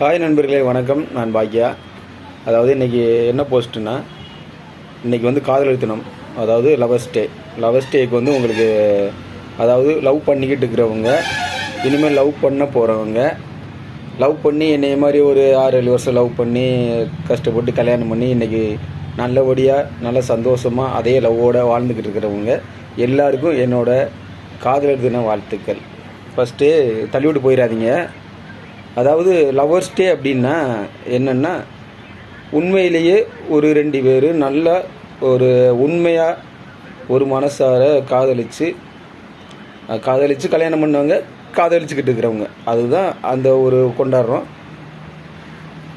Hi நண்பர்களே வணக்கம். நான் பாக்கியா அதாவது இன்றைக்கி என்ன போஸ்ட்டுன்னா இன்றைக்கி வந்து காதல் தினம் அதாவது லவர்ஸ் டே லவர்ஸ் டேக்கு வந்து உங்களுக்கு அதாவது லவ் பண்ணிக்கிட்டு இருக்கிறவங்க இனிமேல் லவ் பண்ண போகிறவங்க லவ் பண்ணி என்னைய மாதிரி ஒரு ஆறு ஏழு வருஷம் லவ் பண்ணி கஷ்டப்பட்டு கல்யாணம் பண்ணி இன்றைக்கி நல்லபடியாக நல்ல சந்தோஷமாக அதே லவ்வோட வாழ்ந்துக்கிட்டு இருக்கிறவங்க எல்லாருக்கும் என்னோடய காதலர் தின வாழ்த்துக்கள். ஃபஸ்ட்டு தள்ளிவிட்டு போயிடாதீங்க. அதாவது லவர்ஸ் டே அப்படின்னா என்னென்னா உண்மையிலேயே ஒரு ரெண்டு பேர் நல்ல ஒரு உண்மையாக ஒரு மனசார காதலித்து காதலித்து கல்யாணம் பண்ணவங்க காதலிச்சுக்கிட்டு இருக்கிறவங்க. அதுதான் அந்த ஒரு கொண்டாடுறோம்.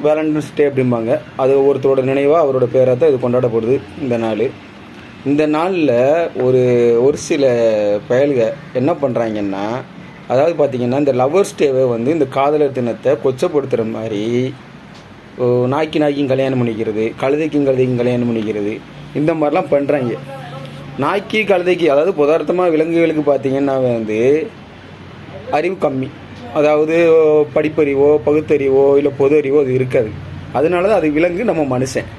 வேலண்டைன்ஸ் டே அப்படிம்பாங்க. அது ஒருத்தரோட நினைவாக அவரோட பேராக தான் இது கொண்டாடப்படுது இந்த நாள். இந்த நாளில் ஒரு ஒரு சில பயல்கள் என்ன பண்ணுறாங்கன்னா அதாவது பார்த்தீங்கன்னா இந்த லவர்ஸ் டேவை வந்து இந்த காதலர் தினத்தை கொச்சப்படுத்துகிற மாதிரி நாய்க்கு நாய்க்கும் கல்யாணம் பண்ணிக்கிறது கழுதைக்கும் கழுதைக்கும் கல்யாணம் பண்ணிக்கிறது இந்த மாதிரிலாம் பண்ணுறாங்க நாய்க்கு கழுதைக்கு அதாவது புதார்த்தமாக விலங்குகளுக்கு பார்த்தீங்கன்னா வந்து அறிவு கம்மி. அதாவது படிப்பறிவோ பகுத்தறிவோ இல்லை பொது அறிவோ அது இருக்காது. அதனால தான் அது விலங்கு நம்ம மனுஷன்.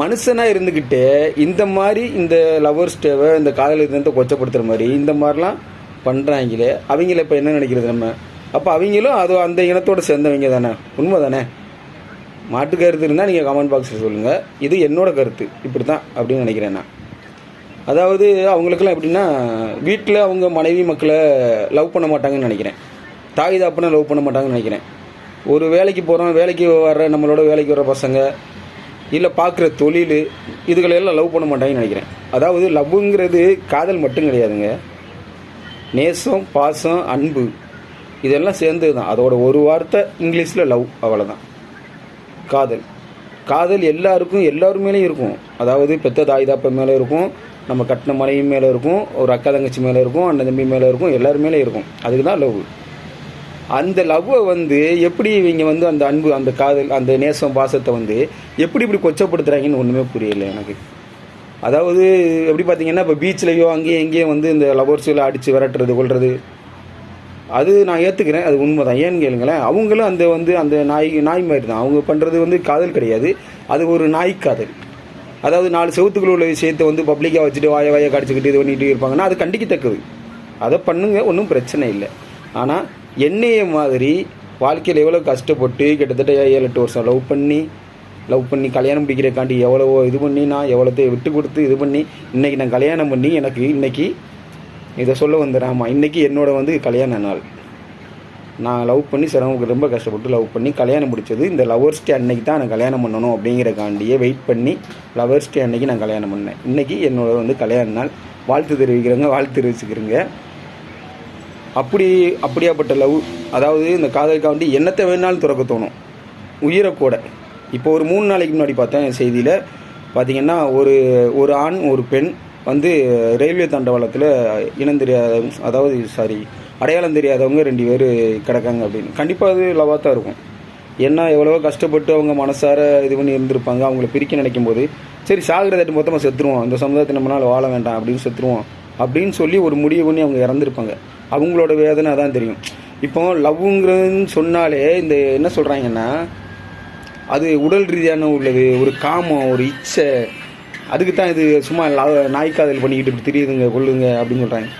மனுஷனாக இருந்துக்கிட்டு இந்த மாதிரி இந்த லவர்ஸ் டேவை இந்த காதலர் தினத்தை கொச்சப்படுத்துகிற மாதிரி இந்த மாதிரிலாம் பண்ணுறாங்களே அவங்கள இப்போ என்ன நினைக்கிறது நம்ம? அப்போ அவங்களும் அது அந்த இனத்தோடு சேர்ந்தவங்க தானே. உண்மை தானே மாட்டு கருத்து இருந்தால் நீங்கள் கமெண்ட் பாக்ஸில் சொல்லுங்கள் இது என்னோடய கருத்து. இப்படி தான் அப்படின்னு நினைக்கிறேன் நான். அதாவது அவங்களுக்கெல்லாம் எப்படின்னா வீட்டில் அவங்க மனைவி மக்களை லவ் பண்ண மாட்டாங்கன்னு நினைக்கிறேன். தாய் தாப்புனா லவ் பண்ண மாட்டாங்கன்னு நினைக்கிறேன். ஒரு வேலைக்கு போகிறோம் வேலைக்கு வர்ற நம்மளோட வேலைக்கு வர்ற பசங்க இல்லை பார்க்குற தொழில் இதுகளெல்லாம் லவ் பண்ண மாட்டாங்கன்னு நினைக்கிறேன். அதாவது லவ்வுங்கிறது காதல் மட்டும் கிடையாதுங்க. நேசம் பாசம் அன்பு. இதெல்லாம் சேர்ந்தது தான் அதோட ஒரு வார்த்தை இங்கிலீஷில் லவ் அவ்வளோதான் காதல். காதல் எல்லாருக்கும் எல்லாரும் மேலேயும் இருக்கும். அதாவது பெத்த தாய் தாப்ப மேலே இருக்கும். நம்ம கட்டின மனைவி மேலே இருக்கும். ஒரு அக்கா தங்கச்சி மேலே இருக்கும். அண்ணன் தம்பி மேலே இருக்கும். எல்லார் மேலே இருக்கும். அதுக்கு தான் லவ். அந்த லவ்வை வந்து எப்படி இவங்க வந்து அந்த அன்பு அந்த காதல் அந்த நேசம் பாசத்தை வந்து எப்படி இப்படி கொச்சப்படுத்துகிறாங்கன்னு ஒன்றுமே புரியலை எனக்கு. அதாவது எப்படி பார்த்தீங்கன்னா இப்போ பீச்லேயோ அங்கேயும் எங்கேயும் வந்து இந்த லவர்ஸில் அடித்து விரட்டுறது கொள்வது அது நான் ஏற்றுக்கிறேன் அது உண்மை தான் ஏன்னு கேளுங்களேன். அவங்களும் அந்த வந்து அந்த நாய் நாய் மாதிரி தான். அவங்க பண்ணுறது வந்து காதல் கிடையாது. அது ஒரு நாய் காதல். அதாவது நாலு செவத்துக்குள்ள உள்ள விஷயத்தை வந்து பப்ளிக்காக வச்சுட்டு வாய வாய கடிச்சிக்கிட்டு இது பண்ணிகிட்டு இருப்பாங்கன்னா அது கண்டிக்கத்தக்கது. அதை பண்ணுங்க. ஒன்றும் பிரச்சனை இல்லை. ஆனால் என்னைய மாதிரி வாழ்க்கையில் எவ்வளோ கஷ்டப்பட்டு கிட்டத்தட்ட ஏழு எட்டு வருஷம் லவ் பண்ணி லவ் பண்ணி கல்யாணம் பிடிக்கிறக்காண்டி எவ்வளவோ இது பண்ணி நான் எவ்வளோத்தையும் விட்டு கொடுத்து இது பண்ணி இன்னைக்கு நான் கல்யாணம் பண்ணி எனக்கு இன்னைக்கு இதை சொல்ல வந்துடுறேன் ஆமாம் இன்றைக்கி என்னோட வந்து கல்யாண நாள். நான் லவ் பண்ணி சிரமம் ரொம்ப கஷ்டப்பட்டு லவ் பண்ணி கல்யாணம் பிடிச்சது இந்த லவர்ஸ் டே அன்னைக்கு தான் நான் கல்யாணம் பண்ணணும் அப்படிங்கிறக்காண்டியே வெயிட் பண்ணி லவர்ஸ் டே அன்னைக்கு நான் கல்யாணம் பண்ணேன். இன்றைக்கி என்னோட வந்து கல்யாண நாள். வாழ்த்து தெரிவிக்கிறேங்க வாழ்த்து தெரிவிச்சுக்கிறேங்க. அப்படி அப்படியாப்பட்ட லவ் அதாவது இந்த காதலுக்காண்டி என்னத்தை வேணாலும் துறக்க தோணும். உயிரை கூட. இப்போ ஒரு மூணு நாளைக்கு முன்னாடி பார்த்தேன் செய்தியில். பார்த்தீங்கன்னா ஒரு ஒரு ஆண் ஒரு பெண் வந்து ரயில்வே தண்டவாளத்தில் இனம் தெரியாத அதாவது சாரி அடையாளம் தெரியாதவங்க ரெண்டு பேர் கிடக்காங்க அப்படின்னு. கண்டிப்பாக அது லவ்வாக தான் இருக்கும். ஏன்னா எவ்வளவோ கஷ்டப்பட்டு அவங்க மனசார இது பண்ணி இருந்திருப்பாங்க. அவங்கள பிரிக்க நினைக்கும் போது சரி சாகிறதாட்டு மொத்தமாக செத்துருவோம். இந்த சமுதாயத்தை நம்மளால் வாழ வேண்டாம் அப்படின்னு செத்துருவோம். அப்படின்னு சொல்லி ஒரு முடிவு பண்ணி அவங்க இறந்துருப்பாங்க. அவங்களோட வேதனை தான் தெரியும். இப்போ லவ்ங்கிறதுன்னு சொன்னாலே இந்த என்ன சொல்கிறாங்கன்னா அது உடல் ரீதியான உள்ளது ஒரு காமம் ஒரு இச்சை. அதுக்கு தான் இது சும்மா நாய்க்காதல் பண்ணிக்கிட்டு இப்படி தெரியுதுங்க கொள்ளுங்க அப்படின்னு சொல்கிறாங்க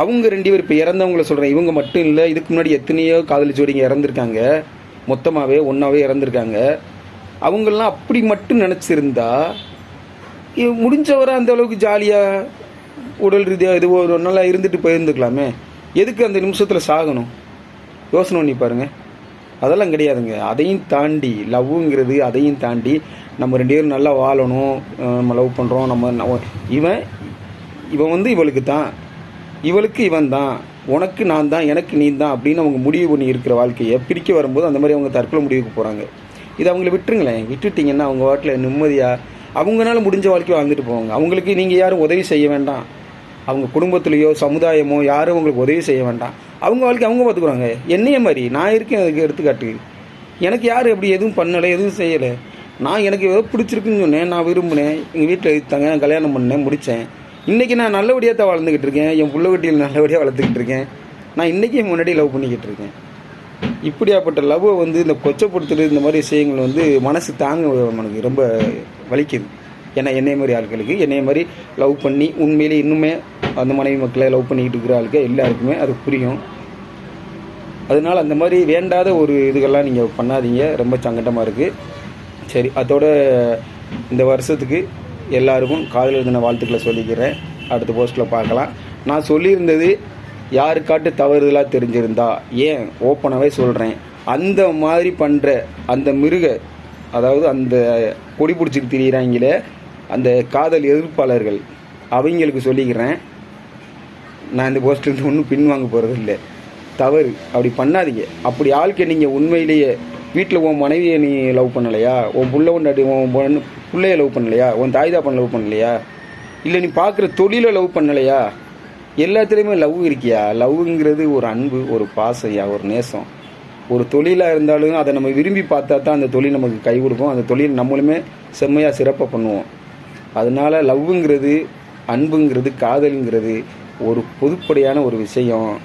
அவங்க ரெண்டு பேர் இப்போ இறந்தவங்கள சொல்கிறேன் இவங்க மட்டும் இல்லை இதுக்கு முன்னாடி எத்தனையோ காதலி ஜோடிங்க இறந்துருக்காங்க. மொத்தமாகவே ஒன்றாவே இறந்துருக்காங்க. அவங்களாம் அப்படி மட்டும் நினச்சிருந்தா முடிஞ்சவரை அந்த அளவுக்கு ஜாலியாக உடல் ரீதியாக இது ஒரு நல்லா இருந்துட்டு போயிருந்துக்கலாமே. எதுக்கு அந்த நிமிஷத்தில் சாகணும்? யோசனை பண்ணி பாருங்கள் அதெல்லாம் கிடையாதுங்க. அதையும் தாண்டி லவ்வுங்கிறது அதையும் தாண்டி நம்ம ரெண்டு பேரும் நல்லா வாழணும் நம்ம லவ் பண்ணுறோம் நம்ம இவன் இவன் வந்து இவளுக்கு தான். இவளுக்கு இவன் தான். உனக்கு நான் தான் எனக்கு நீ தான் அப்படின்னு அவங்க முடிவு பண்ணி இருக்கிற வாழ்க்கையை பிரிக்க வரும்போது அந்த மாதிரி அவங்க தற்கொலை முடிவுக்கு போகிறாங்க இதை அவங்கள விட்டுருங்களேன். விட்டுட்டிங்கன்னா அவங்க வாட்டில் நிம்மதியாக அவங்களால முடிஞ்ச வாழ்க்கையை வாழ்ந்துட்டு போவாங்க. அவங்களுக்கு நீங்கள் யாரும் உதவி செய்ய வேண்டாம். அவங்க குடும்பத்துலேயோ சமுதாயமோ யாரும் அவங்களுக்கு உதவி செய்ய வேண்டாம். அவங்க வாழ்க்கை அவங்க பார்த்துக்குறாங்க. என்னைய மாதிரி நான் இருக்கேன் அதுக்கு எடுத்துக்காட்டு. எனக்கு யார் எப்படி எதுவும் பண்ணலை எதுவும் செய்யலை. நான் எனக்கு ஏதோ பிடிச்சிருக்குன்னு சொன்னேன் நான் விரும்பினேன். எங்கள் வீட்டில் எடுத்தாங்க நான் கல்யாணம் பண்ணேன் முடித்தேன் இன்றைக்கி நான் நல்லபடியாக தான் வளர்ந்துக்கிட்டு இருக்கேன். என் புள்ள நல்லபடியாக வளர்த்துக்கிட்டு இருக்கேன். நான் இன்றைக்கி முன்னாடி லவ் பண்ணிக்கிட்டு இருக்கேன். இப்படியாப்பட்ட லவ்வை வந்து இந்த கொச்சப்படுத்துறது இந்த மாதிரி விஷயங்கள் வந்து மனசு தாங்க எனக்கு ரொம்ப வலிக்குது. ஏன்னா என்னைய மாதிரி ஆட்களுக்கு என்னைய மாதிரி லவ் பண்ணி உண்மையிலே இன்னுமே அந்த மனைவி மக்களை லவ் பண்ணிக்கிட்டு இருக்கிற ஆளுக்கு எல்லாருக்குமே அது புரியும். அதனால் அந்த மாதிரி வேண்டாத ஒரு இதுகள்லாம் நீங்கள் பண்ணாதீங்க. ரொம்ப சங்கடமாக இருக்குது சரி அதோட இந்த வருஷத்துக்கு எல்லாருக்கும் காலையில் எழுதின வாழ்த்துக்களை சொல்லிக்கிறேன். அடுத்த போஸ்ட்டில் பார்க்கலாம். நான் சொல்லியிருந்தது யாருக்காட்டு தவறுதலாக தெரிஞ்சிருந்தா? ஏன்? ஓப்பனாகவே சொல்கிறேன் அந்த மாதிரி பண்ணுற அந்த மிருக அதாவது அந்த கொடி பிடிச்சிட்டு திரியிறாங்களே அந்த காதல் எதிர்ப்பாளர்கள் அவங்களுக்கு சொல்லிக்கிறேன். நான் இந்த போஸ்டர்லேருந்து ஒன்றும் பின்வாங்க போகிறது இல்லை தவறு. அப்படி பண்ணாதீங்க. அப்படி ஆளுக்கு நீங்கள் உண்மையிலேயே வீட்டில் உன் மனைவியை நீ லவ் பண்ணலையா? உன் புள்ள கொண்டாடி உன் பொண்ணு பிள்ளைய லவ் பண்ணலையா? உன் தாய் தாப்பன் லவ் பண்ணலையா? இல்லை நீ பார்க்குற தொழிலை லவ் பண்ணலையா? எல்லாத்துலேயுமே லவ் இருக்கியா? லவ்ங்கிறது ஒரு அன்பு ஒரு பாசையா ஒரு நேசம். ஒரு தொழிலாக இருந்தாலும் அதை நம்ம விரும்பி பார்த்தா தான் அந்த தொழில் நமக்கு கை கொடுக்கும். அந்த தொழில் நம்மளுமே செம்மையாக சிறப்பாக பண்ணுவோம். அதனால லவ்வுங்கிறது அன்புங்கிறது காதலுங்கிறது ஒரு பொதுப்படையான ஒரு விஷயம்.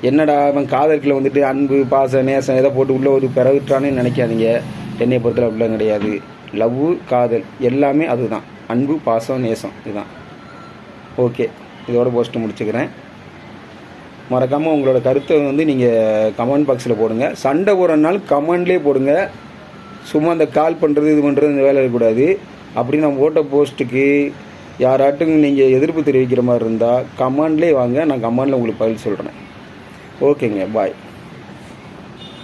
என்னடா அவன் காதலுக்குள்ள வந்துட்டு அன்பு பாசம் நேசம் எதை போட்டு உள்ளே ஒரு பிறவிட்டானே நினைக்காதீங்க. என்னை பொறுத்தல அப்படிலாம் கிடையாது. லவ்வு காதல் எல்லாமே அதுதான். அன்பு பாசம் நேசம் இதுதான். ஓகே. இதோட போஸ்ட்டு முடிச்சுக்கிறேன். மறக்காமல் உங்களோட கருத்தை வந்து நீங்கள் கமெண்ட் பாக்ஸில் போடுங்க. சண்டை போடுறனாலும் கமெண்ட்லேயே போடுங்க. சும்மா அந்த கால் பண்ணுறது இது பண்ணுறது இந்த வேலை இருக்கக்கூடாது. அப்படி நான் ஓட்ட போஸ்ட்டுக்கு யாராட்டும் நீங்கள் எதிர்ப்பு தெரிவிக்கிற மாதிரி இருந்தால் கமாண்ட்லேயே வாங்க. நான் கமாண்டில் உங்களுக்கு பதில் சொல்கிறேன் ஓகேங்க பாய்.